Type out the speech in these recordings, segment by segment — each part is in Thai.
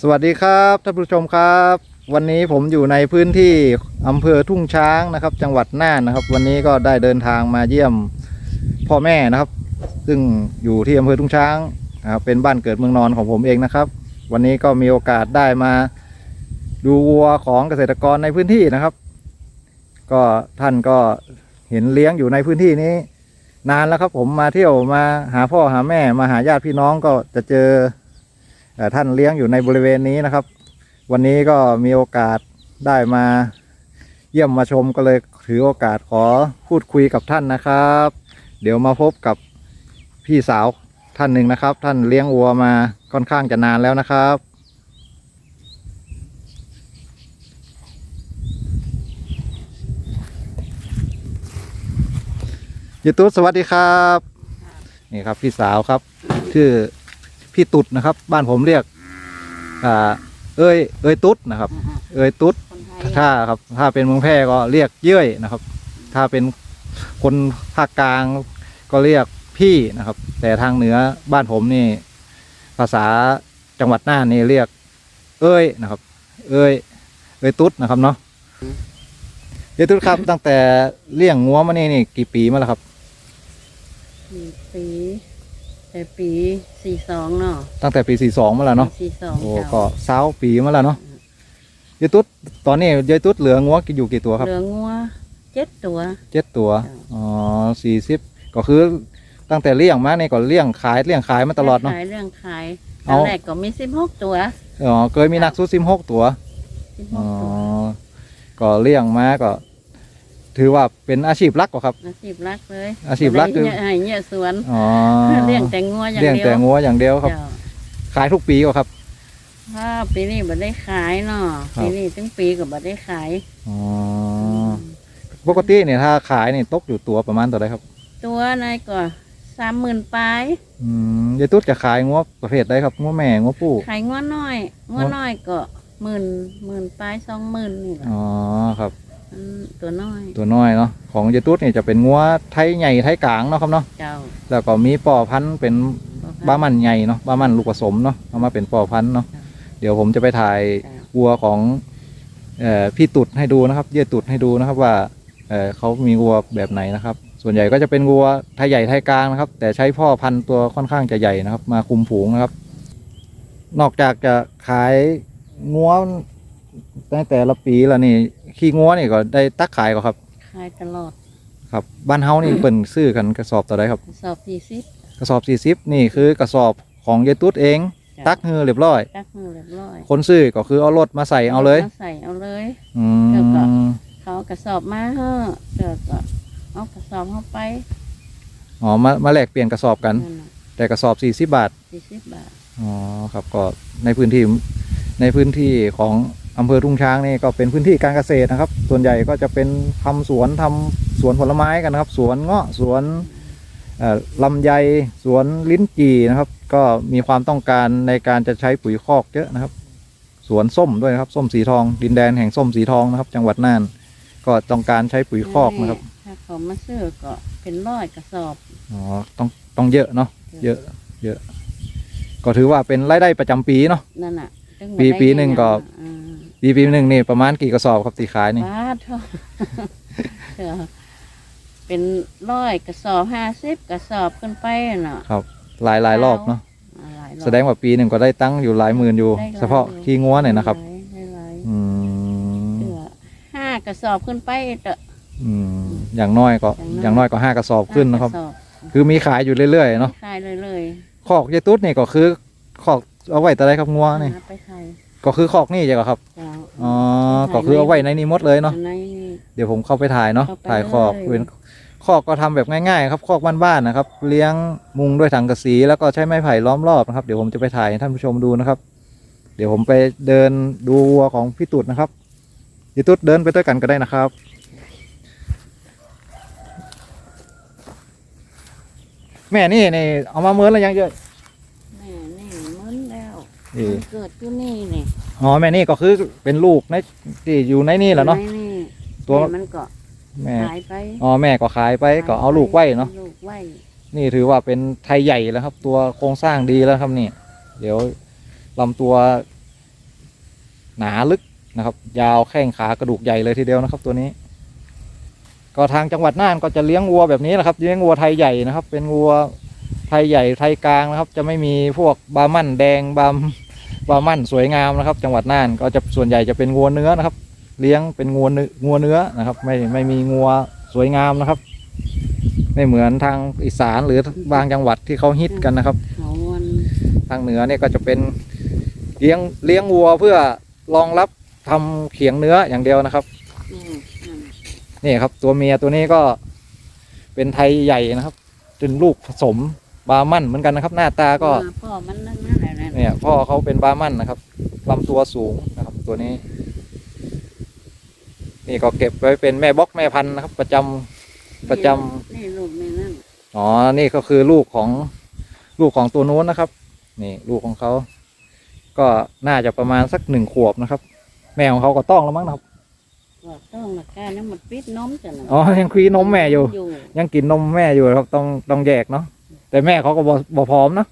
สวัสดีครับท่านผู้ชมครับ วันนี้ผมอยู่ในพื้นที่อำเภอทุ่งช้างนะครับ จังหวัดน่านนะครับ วันนี้ก็ได้เดินทางมาเยี่ยมพ่อแม่นะครับ ซึ่งอยู่ที่อำเภอทุ่งช้างนะครับเป็นบ้านเกิดเมืองนอนของผมเองนะครับ วันนี้ก็มีโอกาสได้มาดูวัวของเกษตรกรในพื้นที่นะครับ ก็ท่านก็เห็นเลี้ยงอยู่ในพื้นที่นี้ นานแล้วครับผมมาเที่ยวมาหาพ่อหาแม่มาหาญาติพี่น้องก็จะเจอเอ่อ ท่านเลี้ยงอยู่ในบริเวณนี้นะครับ วันนี้ก็มีโอกาสได้มาเยี่ยมมาชมก็เลยถือโอกาสขอพูดคุยกับท่านนะครับ เดี๋ยวมาพบกับพี่สาวท่านหนึ่งนะครับ ท่านเลี้ยงวัวมาค่อนข้างจะนานแล้วนะครับ ยูทูบสวัสดีครับ นี่ครับพี่สาวครับ ชื่อ พี่ตุดนะครับ บ้านผมเรียกอ่าเอ้ยเอ้ยตุ๊ดนะครับ เอ้ยตุ๊ดคนไทยถ้าครับ ถ้าเป็นเมืองแพร่ก็เรียกเย้ยนะครับ ถ้าเป็นคนภาคกลางก็เรียกพี่นะครับ แต่ทางเหนือบ้านผมนี่ ภาษาจังหวัดน่านนี่เรียก เอ้ยนะครับ เอ้ยเอ้ยตุ๊ดนะครับเนาะเอ้ยตุ๊ดครับ ตั้งแต่เลี้ยงงัวมานี่นี่กี่ปีมาแล้วครับสี่ปี แต่ปีสี่สองเนาะตั้งแต่ปีสี่สองมาแล้วเนาะสี่สองโอ้เจ้าก็สาวปีมาแล้วเนาะยายตุ๊ดตอนนี้ยายตุ๊ดเหลืองัวอยู่กี่ตัวครับ เหลืองัวเจ็ดตัวเจ็ดตัวจ้ะอ๋อสี่สิบก็คือตั้งแต่เลี้ยงมาเนี่ยก็เลี้ยงขายเลี้ยงขายมาตลอดเนาะขายเรื่องขายเอาตอนแรกก็มีสิบหกตัวอ๋อเคยมีนักสู้ซิมหกตัวสิบหอ๋อกตัวก็เลี้ยงมาก็ ถือว่าเป็นอาชีพหลักกว่าครับ อาชีพรักเลยอาชีพรักคือ เนี่ยให้เนี่ยสวนอ๋อเลี้ยงแต่งัวอย่างเลี้ยงเดียวแต่งัวอย่างเดียวครับ เจ้าขายทุกปีก็ครับ ถ้าปีนี้บ่ได้ขายเนาะครับ ปีนี้ตั้งปีก็บ่ได้ขายอ๋อปกติเนี่ยถ้าขายนี่ตกอยู่ตัวประมาณตัวใดครับ ตัวนายก็สามหมื่นปลายอืมยายตุ๊ดจะขายงัวประเภทใดครับงัวแม่งัวผู้ขายงัวน้อยงัวน้อยก็หมื่นหมื่นปลายสองหมื่นนี่แหละอ๋อครับ อืมตัวน้อยตัวน้อยเนาะของยายตุ๊ดนี่จะเป็นงัวไทยใหญ่ไทยกลางเนาะครับเนาะเจ้าแล้วก็มีป่อพันธุ์เป็นบ้ามันใหญ่เนาะบ้ามันลูกผสมเนาะเอามาเป็นป่อพันธุ์เนาะเดี๋ยวผมจะไปถ่ายจ้ะวัวของเอ่อพี่ตุดให้ดูนะครับ เยี่ยตุดให้ดูนะครับว่าเอ่อเขามีวัวแบบไหนนะครับ ส่วนใหญ่ก็จะเป็นวัวไทยใหญ่ไทยกลางนะครับ แต่ใช้พ่อพันธุ์ตัวค่อนข้างจะใหญ่นะครับ มาคุมฝูงนะครับ นอกจากจะขายงัวในแต่ละปีแล้วนี่ ขี้งัวนี่ก็ได้ตักขายก็ครับ ขายตลอดครับ บ้านเฮานี่เปิ่นซื้อกันกระสอบต่อไดครับ สอบสี่สิบ กระสอบสี่สิบนี่คือกระสอบของยายตุ๊ดเอง จ้ะ ตักเฮือเรียบร้อย ตักมือเรียบร้อยคนซื้อก็คือเอารถมาใส่เอาเลยใส่เอาเลย อืแล้วก็ มเขาเอากระสอบมาเฮ้อเดี๋ยวก็เอากระสอบเข้าไปอ๋อมามาแลกเปลี่ยนกระสอบกัน นั่นน่ะแต่กระสอบสี่สิบบาท สี่สิบบาท อ๋อครับก็ในพื้นที่ในพื้นที่ของ อำเภอทุ่งช้างนี่ก็เป็นพื้นที่การเกษตรนะครับ ส่วนใหญ่ก็จะเป็นทำสวนทำสวนผลไม้กันนะครับ สวนเงาะสวนเอ่อลำไยสวนลิ้นจี่นะครับ ก็มีความต้องการในการจะใช้ปุ๋ยคอกเยอะนะครับ สวนส้มด้วยนะครับ ส้มสีทอง ดินแดนแห่งส้มสีทองนะครับ จังหวัดน่าน ก็ต้องการใช้ปุ๋ยคอกนะครับถ้าเขามาซื้อก็เป็นร้อยกระสอบอ๋อต้องต้องเยอะเนาะเยอะเยอะ ก็ถือว่าเป็นรายได้ประจำปีเนาะนั่นน่ะถึงปีบ่ได้ปีหนึ่งก็ อ่าปีปีหนึ่งนี่ประมาณกี่กระสอบครับตีขายนี่ บาทเท่าเดี๋ยวเป็นร้อยกระสอบห้าสิบกระสอบขึ้นไปน่ะครับ หลายหลายรอบเนาะอ่าหลายรอบ แสดงว่าปีหนึ่งก็ได้ตั้งอยู่หลายหมื่นอยู่ ได้หลาย เฉพาะอยู่ขี้งัวเนี่ยนะครับได้หลายอืมเหลือห้ากระสอบขึ้นไปเตอะอืมอย่างน้อยก็ออย่าย่างงน้น้ออยยก็ห้ากระสอบขึ้นนะครับ ห้ากสอบคือมีขายอยู่เรื่อยๆเนาะขายเลยเลยคอกยายตุ๊ดนี่ก็คือคอกเอาไว้แต่ไรครับงัวนี่ หาไปขาย ก็คือคอกนี่ใช่ไหมครับเจ้าอ๋อก็คือเอาไว้ในนี้หมดเลยเนาะอัในนี่ เดี๋ยวผมเข้าไปถ่ายเนาะเข้าไปถ่ายคอกเลย เป็นคอกก็ทำแบบง่ายๆครับคอกบ้านๆนะครับ เลี้ยงมุงด้วยถังกระสีแล้วก็ใช้ไม้ไผ่ล้อมรอบนะครับเดี๋ยวผมจะไปถ่ายให้ท่านผู้ชมดูนะครับ เดี๋ยวผมไปเดินดูวัวของพี่ตุดนะครับพี่ตุดเดินไปด้วยกันก็ได้นะครับ แม่นี่นี่เอามาเมินแล้วยังเยอะแม่นี่มึน แล้วเออมันเกิดอยู่นี่นี่อ๋อแม่นี่ก็คือเป็นลูกในที่อยู่ในนี่แหละเนาะในนี่ตัวแม่มันก็แม่ขายไปอ๋อแม่ก็ขายไปก็เอาลูกไว้เนาะลูกไว้นี่ถือว่าเป็นไทยใหญ่แล้วครับ ตัวโครงสร้างดีแล้วครับนี่ เดี๋ยวลำตัว หนาลึกนะครับ ยาวแข้งขากระดูกใหญ่เลยทีเดียวนะครับ ตัวนี้ ก็ทางจังหวัดน่านก็จะเลี้ยงวัวแบบนี้แหละครับเลี้ยงวัวไทยใหญ่นะครับ เป็นวัวไทยใหญ่ไทยกลางนะครับ จะไม่มีพวกบาร์มั่นแดงบาม บามั่นสวยงามนะครับ จังหวัดน่านก็จะส่วนใหญ่จะเป็นวัวเนื้อนะครับ เลี้ยงเป็นงัวเนื้องัวเนื้อนะครับ ไม่ไม่มีงัวสวยงามนะครับ ไม่เหมือนทางอีสานหรือบางจังหวัดที่เขาฮิตกันนะครับ เขาวันทางเหนือเนี่ยก็จะเป็นเลี้ยงเลี้ยงวัวเพื่อรองรับทำเขียงเนื้ออย่างเดียวนะครับ อืมอืมนี่ครับตัวเมียตัวนี้ก็เป็นไทยใหญ่นะครับเป็นลูกผสมบาร์มั่นเหมือนกันนะครับ หน้าตาก็ อ่าพ่อมันนั่นนั่นแหละนั่น เนี่ย พ่อเขาเป็นบาร์มั่นนะครับลำตัวสูงนะครับ ตัวนี้ นี่ก็เก็บไว้เป็นแม่บล็อกแม่พันธุ์นะครับ ประจำประจำนี่ลูกนี่นั่นอ๋อ นี่ก็คือลูกของลูกของตัวนู้นนะครับ นี่ลูกของเขา ก็น่าจะประมาณสักหนึ่งขวบนะครับ แม่ของเขาก็ต้องแล้วมั้งนะครับก็ต้องละกันนี่มันปิดนมจ้ะนะอ๋อ ยังคุยนมแม่อยู่ ยังกินนมแม่อยู่ครับ ต้องต้องแยกเนาะ แต่แม่เขาก็บ่บ่พร้อมเนาะ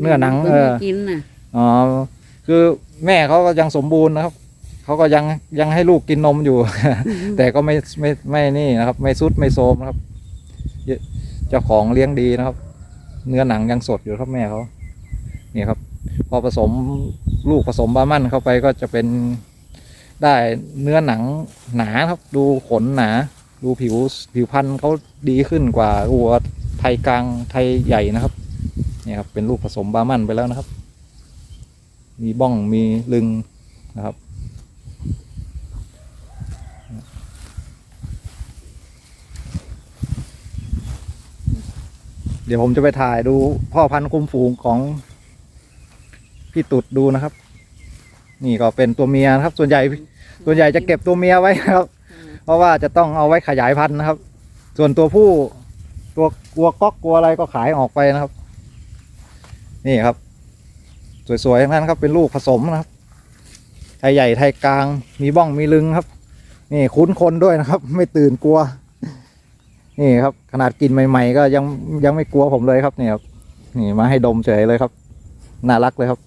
เนื้อหนังพิ่เออกินน่ะอ๋อคือแม่เขาก็ยังสมบูรณ์นะครับเขาก็ยังยังให้ลูกกินนมอยู่ แต่ก็ไม่ไม่ไม่นี่นะครับ ไม่ซุดไม่โซมนะครับเยเจ้าของเลี้ยงดีนะครับ เนื้อหนังยังสดอยู่ครับแม่เขานี่ครับ พอผสมลูกผสมบาร์มันเข้าไปก็จะเป็นได้เนื้อหนังหนาครับ ดูขนหนา ดูผิวผิวพันธุ์เขาดีขึ้นกว่าวัวไทยกลางไทยใหญ่นะครับเนี่ครับเป็นลูกผสมบามันไปแล้วนะครับ มีบ้องมีลึงนะครับเดี๋ยวผมจะไปถ่ายดูพ่อพันธุ์คุมฝูงของพี่ตุดดูนะครับ นี่ก็เป็นตัวเมียนะครับ ส่วนใหญ่ส่วนใหญ่จะเก็บตัวเมียไว้นะครับ เพราะว่าจะต้องเอาไว้ขยายพันธุ์นะครับ ส่วนตัวผู้ตัวกลัวก๊อกกลัวอะไรก็ขายออกไปนะครับ นี่ครับ สวยๆทั้งนั้นครับเป็นลูกผสมนะครับ ไทยใหญ่ไทยกลาง มีบ้องมีลึงครับ นี่คุ้นคนด้วยนะครับ ไม่ตื่นกลัว นี่ครับ ขนาดกินใหม่ ๆ ก็ยังยังไม่กลัวผมเลยครับนี่ครับนี่มาให้ดมเฉยเลยครับ น่ารักเลยครับ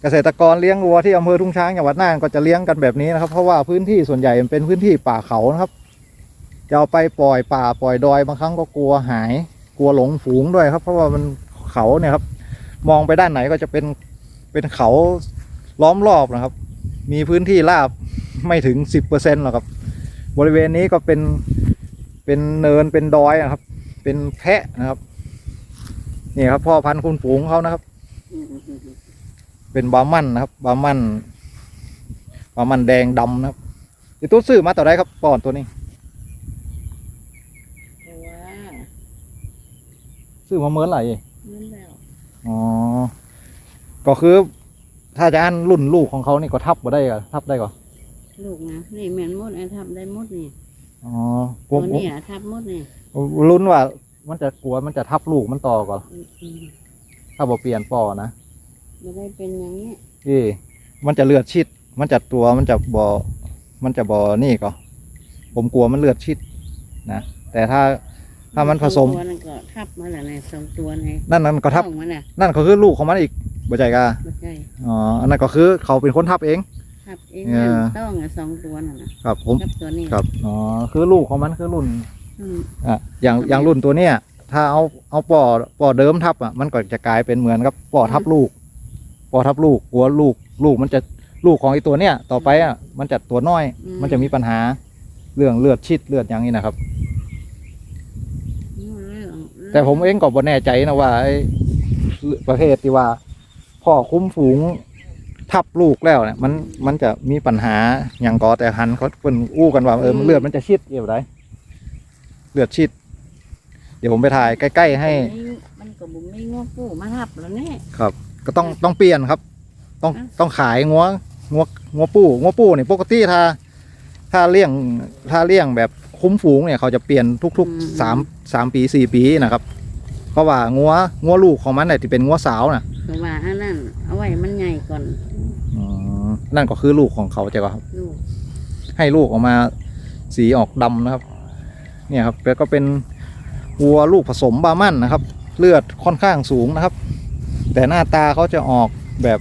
เกษตรกรเลี้ยงวัวที่อำเภอทุ่งช้างจังหวัดน่านก็จะเลี้ยงกันแบบนี้นะครับ เพราะว่าพื้นที่ส่วนใหญ่มันเป็นพื้นที่ป่าเขานะครับจะเอาไปปล่อยป่าปล่อยดอยบางครั้งก็กลัวหาย กลัวหลงฝูงด้วยครับ เพราะว่ามันเขาเนี่ยครับ มองไปด้านไหนก็จะเป็นเป็นเขาล้อมรอบนะครับ มีพื้นที่ราบไม่ถึงสิบเปอร์เซ็นต์หรอกครับ บริเวณนี้ก็เป็นเป็นเนินเป็นดอยนะครับ เป็นแพะนะครับนี่ครับพ่อพันธุ์คุณฝูงเขานะครับ เป็นบามันนะครับ บามันบามันแดงดำนะครับอีตู้ซื้อมาต่อได้ครับปอนตัวนี้ แต่ว่า ซื้อมาเมื่อไหร่นั่นแล้วอ๋อ ก็คือ ถ้าจะอันรุ่นลูกของเขานี่ก็ทับมาได้ก็ทับได้ก็ลูกนะนี่แม่นมดไอ้ทับได้มดนี่อ๋อตัวผมนี้ทับมดนี่ลุ้นว่า มันจะกลัวมันจะทับลูกมันต่อก่อนอืมอืมถ้าบ่เปลี่ยนปอนะไม่ได้เป็นอย่างนี้ที่มันจะเลือดชิด มันจะตัวมันจะบ่มันจะบ่นี่ก็ผมกลัวมันเลือดชิดนะแต่ถ้า ถ้ามันผสม ตัวนั่นก็ทับมาแล้วในสองตัวในนั่นนั่นก็ทับท้องมันน่ะนั่นก็คือลูกของมันอีกบ่ใจกาไม่ใช่อ๋ออันนั้นก็คือเขาเป็นคนทับเอง ทับเองเออนั่นต้องอะสองตัวนั่นนะครับผมทับตัวนี้ครับอ๋อคือลูกของมันคือรุ่นอืมอะอย่างอย่างรุ่นตัวเนี้ยถ้าเอาเอาปอปอเดิมทับอะมันก็จะกลายเป็นเหมือนกับปอทับลูกปอทับลูกกลัวลูกลูกมันจะลูกของไอ้ตัวเนี้ยต่อไปอะมันจะตัวน้อยมันจะมีปัญหาเรื่องเลือดชิดเลือดอย่างนี้นะครับเรื่อง แต่ผมเองก็บ่แน่ใจนะว่าไอ้ประเภทที่ว่า พ่อคุ้มฝูงทับลูกแล้วเนี่ยมันมันจะมีปัญหาอย่างกอแต่หันเขาเป็นอู้กันว่าเออมันเลือดมันจะชิดเอี่ยวไรเลือดชิด เดี๋ยวผมไปถ่ายใกล้ๆให้ มันก็บุ้มไม่งอกู้มาทับแล้วเนี่ยครับ ก็ต้องต้องเปลี่ยนครับ ต้องอะต้องขายงัวงัวงัวปูงัวปูเนี่ยปกติถ้า ถ้าเลี้ยงถ้าเลี้ยงแบบ คุ้มฝูงเนี่ยเขาจะเปลี่ยนทุกๆสามสามปีสี่ปีนะครับ เพราะว่างัวงัวลูกของมันเนี่ยที่เป็นงัวสาวน่ะเพราะว่าอันนั้นเอาไว้มันใหญ่ก่อนอืมนั่นก็คือลูกของเขาใช่ป่ะครับ ลูกให้ลูกออกมาสีออกดำนะครับ เนี่ยครับแล้วก็เป็นวัวลูกผสมบาร์มันนะครับ เลือดค่อนข้างสูงนะครับ แต่หน้าตาเขาจะออกแบบ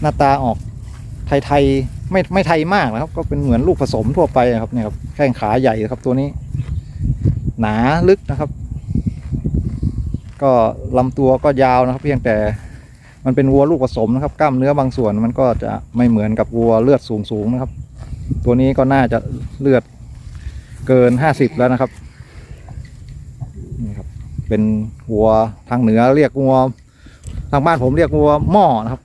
หน้าตาออกไทยๆ ไม่ไม่ไทยมากนะครับ ก็เป็นเหมือนลูกผสมทั่วไปนะครับเนี่ยครับแข้งขาใหญ่ครับตัวนี้ หนาลึกนะครับ ก็ลำตัวก็ยาวนะครับ เพียงแต่มันเป็นวัวลูกผสมนะครับ กล้ามเนื้อบางส่วนมันก็จะไม่เหมือนกับวัวเลือดสูงสูงๆนะครับ ตัวนี้ก็น่าจะเลือดเกินห้าสิบแล้วนะครับนี่ครับ เป็นวัวทางเหนือเรียกวัว ทางบ้านผมเรียกวัวหม้อนะครับ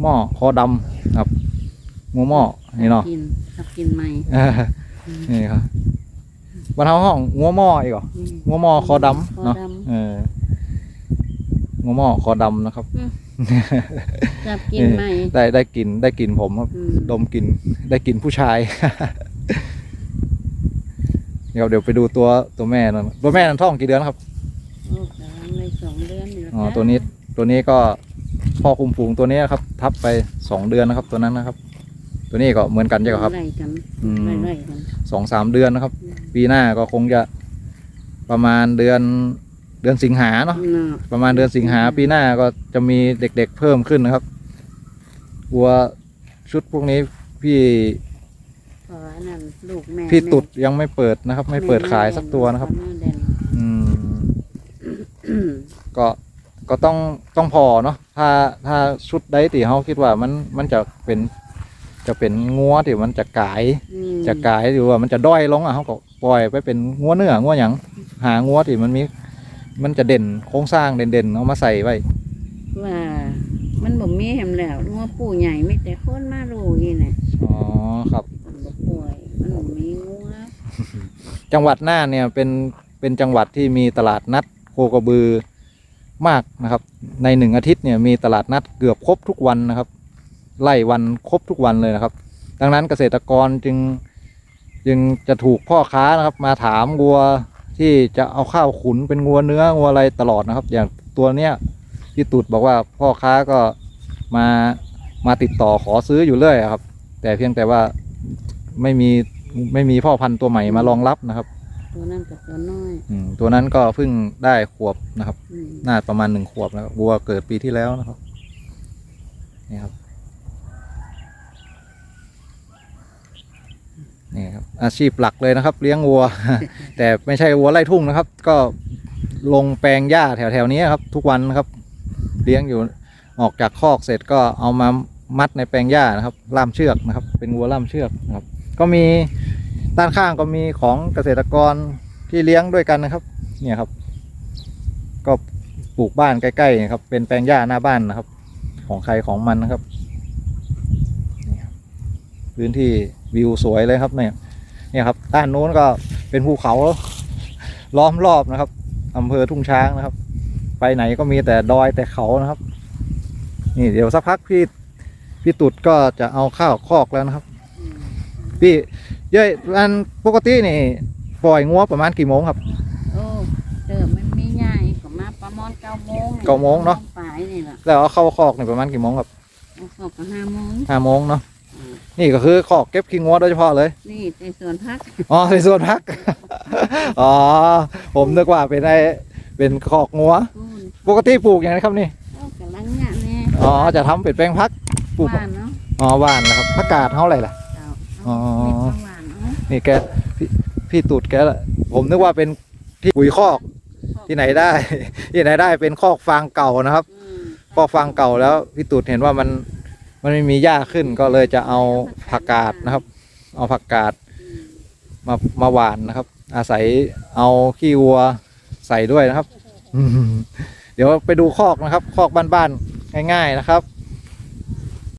หม้อคอดำครับ วัวหม้อนี่เนาะกินชอบกินไหมอ่านี่ครับบรรเทาห้องงัวหม้ออีกเหรออืมงัวหม้อคอดำคอเนาะดำเอองัวหม้อคอดำนะครับชอบกินไหมได้ได้กลินได้กลินผมครับอืมดมกลินได้กลินผู้ชายเดี๋ยวเดี๋ยวไปดูตัวตัวแม่นั่นตัวแม่นั่นท้องกี่เดือนครับโอ้กำลังเลยสองเดือนอยู่แล้วอ๋อจ้ะตัวนี้ตัวนี้ก็พ่อคุมฝูงตัวนี้ครับ ทับไปสองเดือนนะครับ ตัวนั้นนะครับ ตัวนี้ก็เหมือนกันใช่ไหมครับ ไล่กันอืม ไล่ๆกันสองสามเดือนนะครับอืมปีหน้าก็คงจะประมาณเดือนเดือนสิงหาเนาะ เนาะประมาณเดือนสิงหาปีหน้าก็จะมีเด็กๆเพิ่มขึ้นนะครับวัวชุดพวกนี้พี่เพราะว่านั่นลูกแม่พี่แม่ตุดยังไม่เปิดนะครับ ไม่เปิดขายสักตัวนะครับ แม่แดงอืม อืมก็ก็ต้องต้องพอเนาะถ้าถ้าชุดได้ตีเขาคิดว่ามันมันจะเป็น จะเป็นงัวที่มันจะกายอืมจะกายหรือว่ามันจะด้อยลงอะเขาก็ปล่อยไปเป็นงัวเนื้องัวหยังหางัวที่มันมี มันจะเด่นโครงสร้างเด่นๆเอามาใส่ไว้ว่ามันบ่มีแหมแล้วงัวปู่ใหญ่มีแต่คนมาลูนี่น่ะอ๋อครับมันบ่ป่วยมันบ่มีงัวจังหวัดน่านเนี่ยเป็นเป็นจังหวัดที่มีตลาดนัดโคกระบือมากนะครับ ในหนึ่งอาทิตย์เนี่ยมีตลาดนัดเกือบครบทุกวันนะครับ ไล่วันครบทุกวันเลยนะครับ ดังนั้นเกษตรกรจึงจึงจะถูกพ่อค้านะครับ มาถามวัวที่จะเอาข้าวขุนเป็นงัวเนื้องัวอะไรตลอดนะครับ อย่างตัวเนี้ยพี่ตุดบอกว่าพ่อค้าก็มามาติดต่อขอซื้ออยู่เรื่อยอะครับ แต่เพียงแต่ว่าไม่มีไม่มีพ่อพันธุ์ตัวใหม่มารองรับนะครับ ตัวนั้นกับตัวน้อยอืมตัวนั้นก็เพิ่งได้ขวบนะครับ อืม น่าประมาณหนึ่งขวบแล้ววัวเกิดปีที่แล้วนะครับนี่ครับ นี่ครับอาชีพหลักเลยนะครับ เลี้ยงวัว แต่ไม่ใช่วัวไล่ทุ่งนะครับ ก็ลงแปลงหญ้าแถวๆนี้ครับ ทุกวันนะครับ เลี้ยงอยู่ออกจากคอกเสร็จก็เอามามัดในแปลงหญ้านะครับล่ามเชือกนะครับ เป็นวัวล่ามเชือกนะครับ ก็มีด้านข้างก็มีของเกษตรกรที่เลี้ยงด้วยกันนะครับ เนี่ยครับ ก็ปลูกบ้านใกล้ๆนะครับ เป็นแปลงหญ้าหน้าบ้านนะครับ ของใครของมันนะครับพื้นที่ วิวสวยเลยครับเนี่ยเนี่ยครับด้านโน้นก็เป็นภูเขาล้อมรอบนะครับอำเภอทุ่งช้างนะครับ ไปไหนก็มีแต่ดอยแต่เขานะครับ นี่เดี๋ยวสักพักพี่พี่ตุดก็จะเอาข้าวคอกแล้วนะครับอืมพี่เย้ยอันปกตินี่ปล่อยงัวประมาณกี่โมงครับ โอ้เดิมมันมีใหญ่ก็มาประมาณเก้าโมงเก้าโมงเนาะ ปลายนี่แหละแล้วเอาเข้าคอกนี่ประมาณกี่โมงครับ เอาเข้าก็ห้าโมงห้าโมงเนาะอืม นี่ก็คือคอกเก็บขี้งัวโดยเฉพาะเลย นี่ในสวนพักอ๋อในส่วนพัก อ๋อ ผมนึกว่าเป็นไอเป็นคอกงัวพูนปกติปลูกอย่างไรครับนี่ เอากำลังเนี่ยแน่อ๋อ จะทำเป็นแปลงพัก ปลูก หวานเนาะอ๋อหว่านนะครับผักกาดเท่าไหร่ล่ะเจ้าอ๋อเอาเม็ดมะหวานเนาะนี่แกพี่พี่ตูดแกละผมนึกว่าเป็นที่ปุ๋ยคอก ที่ไหนได้ ที่ไหนได้เป็นคอกฟางเก่านะครับ อืมคอกฟางเก่าแล้วพี่ตูดเห็นว่ามัน มันไม่มีหญ้าขึ้นก็เลยจะเอาผักกาดนะครับ เอาผักกาดอืมมามาหวานนะครับ อาศัยเอาขี้วัวใส่ด้วยนะครับอืมเดี๋ยวไปดูคอกนะครับ คอกบ้านๆง่าย ๆนะครับ